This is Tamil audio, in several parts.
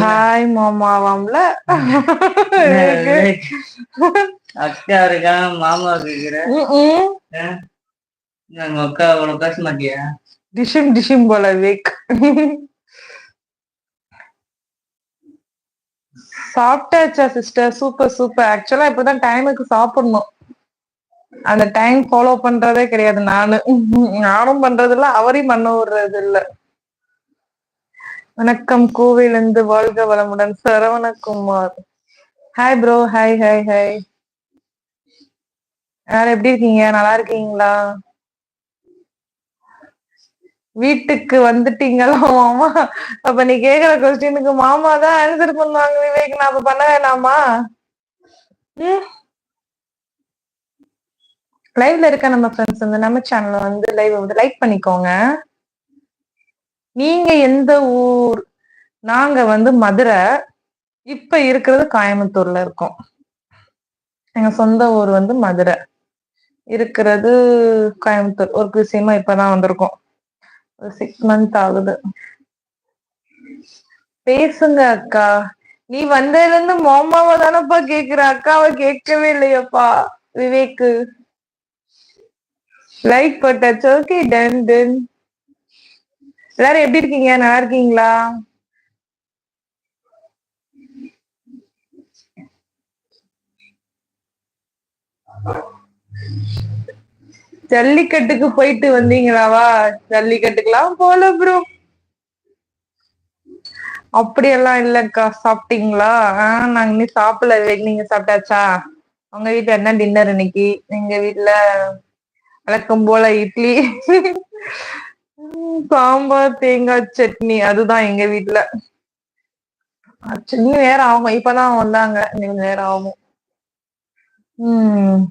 ஹாய் மாமாவாம்ல அக்கா இருக்கா? மாமா இருக்கிற உங்க அக்கா அவ்வளவு பேச மாட்டியா? டிஷிம் டிஷிம் போல வேக் சாப்பிட்டாச்சா சிஸ்டர் சூப்பர் சூப்பர் ஆக்சுவலா இப்பதான் டைமுக்கு சாப்பிடணும். அந்த டைம் ஃபாலோ பண்றதே கிடையாது. நானு. நானும் பண்றது இல்ல அவரையும் பண்ண விடுறது இல்ல வணக்கம். கோவிலிருந்து வாழ்க வளமுடன். Saravanakumar. Hi bro hi hi hi யார் எப்படி இருக்கீங்க? நல்லா இருக்கீங்களா? வீட்டுக்கு வந்துட்டீங்களா மாமா? அப்ப நீ கேக்குற கொஸ்டினுக்கு மாமா தான் ஆன்சர் பண்ணுவாங்க விவேக். நான் அப்ப பண்ண வேணாமா? லைவ்ல இருக்க நம்ம ஃப்ரெண்ட்ஸ் வந்து நம்ம சேனல்ல வந்து லைவ் வந்து லைக் பண்ணிக்கோங்க. நீங்க எந்த ஊர்? நாங்க வந்து மதுரை. இப்ப இருக்கிறது கோயம்புத்தூர்ல இருக்கோம். எங்க சொந்த ஊர் வந்து மதுரை. இருக்கிறது கோயம்புத்தூர். ஒரு விஷயமா இப்பதான் வந்திருக்கோம். ஒரு சிக்ஸ் மந்த் ஆகுது. பேசுங்க அக்கா. நீ வந்ததுல இருந்து மாமாவை தானப்பா கேக்குற? அக்காவை கேட்கவே இல்லையப்பா. விவேக்கு. லைக் போட்டாச்சு. ஓகே டன் டன் எல்லாரும் எப்படி இருக்கீங்க? நல்லா இருக்கீங்களா? ஜல்லிக்கட்டுக்கு போயிட்டு வந்தீங்களாவா? ஜல்லிக்கட்டுக்கெல்லாம் போல ப்ரோ அப்படியெல்லாம் இல்லக்கா. சாப்பிட்டீங்களா? ஆஹ் நாங்க இன்னும் சாப்பிடல நீங்க சாப்பிட்டாச்சா? உங்க வீட்டுல என்ன டின்னர் இன்னைக்கு? எங்க வீட்டுல வழக்கம் போல இட்லி. சாம்பார் தேங்காய் சட்னி அதுதான் எங்க வீட்டுல நீ நேரம் ஆகும். இப்பதான் வந்தாங்க. நீங்க நேரம் ஆகும். உம்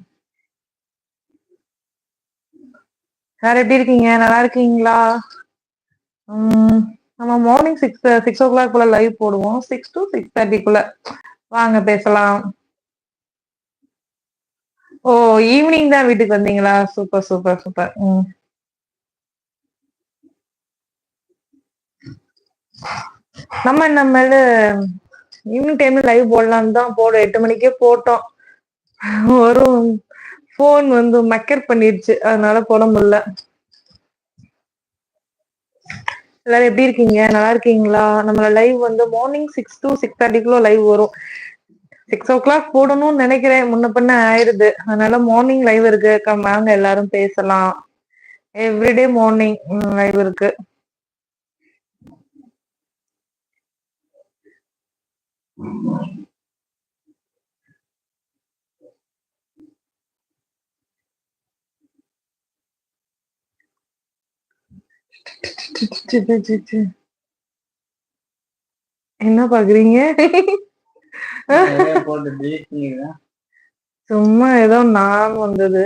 வேற எப்படி இருக்கீங்க? நல்லா இருக்கீங்களா? உம் நம்ம morning six six o'clock குள்ள லைவ் போடுவோம் சிக்ஸ் டு சிக்ஸ் தேர்ட்டிக்குள்ள வாங்க பேசலாம். ஓ ஈவினிங் தான் வீட்டுக்கு வந்தீங்களா? சூப்பர் சூப்பர் சூப்பர் உம் நம்ம நம்மள ஈவினிங் டைம்ல லைவ் போடலான்னு தான் போடும் எட்டு மணிக்கே போட்டோம். ஒரு போன் வந்து மக்கர் பண்ணிருச்சு. அதனால போட முடியல. எல்லாரும் எப்படி இருக்கீங்க? நல்லா இருக்கீங்களா? நம்மள லைவ் வந்து மார்னிங் சிக்ஸ் டு சிக்ஸ் தேர்ட்டிக்குள்ள லைவ் வரும். சிக்ஸ் ஓ கிளாக் போடணும்னு நினைக்கிறேன். முன்ன பண்ண ஆயிருது. அதனால மார்னிங் லைவ் இருக்கு. வாங்க எல்லாரும் பேசலாம். எவ்ரிடே மார்னிங் லைவ் இருக்கு. என்ன பாக்குறீங்க? சும்மா ஏதோ நான் வந்தது.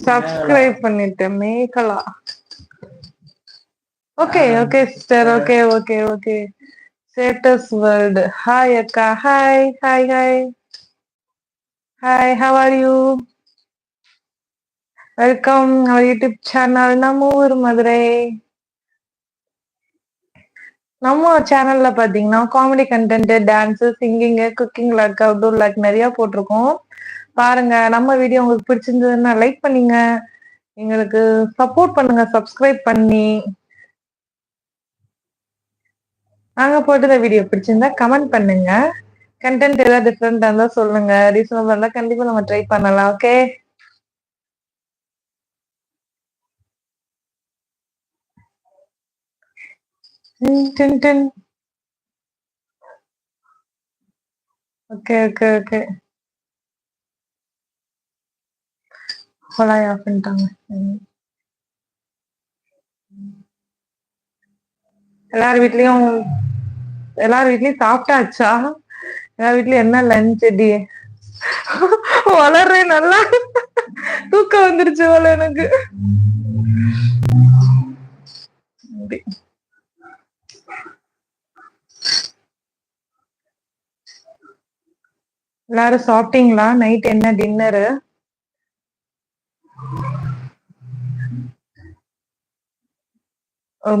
சப்ஸ்கிரைப் பண்ணிட்டேன் Megala. Okay okay sister okay okay okay status world hi அக்கா. Hi hi hi hi how are you welcome our YouTube channel நம்ம ஊர் மதுரை. நம்ம சேனல்ல பாத்தீங்கன்னா comedy content dance singing cooking vlog outdoor vlog நிறைய போட்டிருக்கோம். பாருங்க நம்ம வீடியோ உங்களுக்கு பிடிச்சிருந்ததுன்னா லைக் பண்ணுங்க. எங்களுக்கு சப்போர்ட் பண்ணுங்க சப்ஸ்கிரைப் பண்ணி. நாங்க போட்டுற வீடியோ பிடிச்சிருந்தா கமெண்ட் பண்ணுங்க. கண்டென்ட் ஏதாவது டிஃப்ரெண்டா இருந்தா சொல்லுங்க. ரீசனபிள் இருந்தா கண்டிப்பா நம்ம ட்ரை பண்ணலாம் ஓகே ஓகே ஓகே ஓகே கொலாய் ஆஃப் பண்ணிட்டாங்க. எல்லார் வீட்லயும் எல்லாரும் வீட்லயும் சாப்பிட்டாச்சா? எல்லார் வீட்லயும் என்ன லஞ்ச் டி? வளர்றேன் நல்லா. தூக்கம் வந்துருச்சு போல எனக்கு. எல்லாரும் சாப்பிட்டீங்களா? நைட் என்ன டின்னரு ஒரு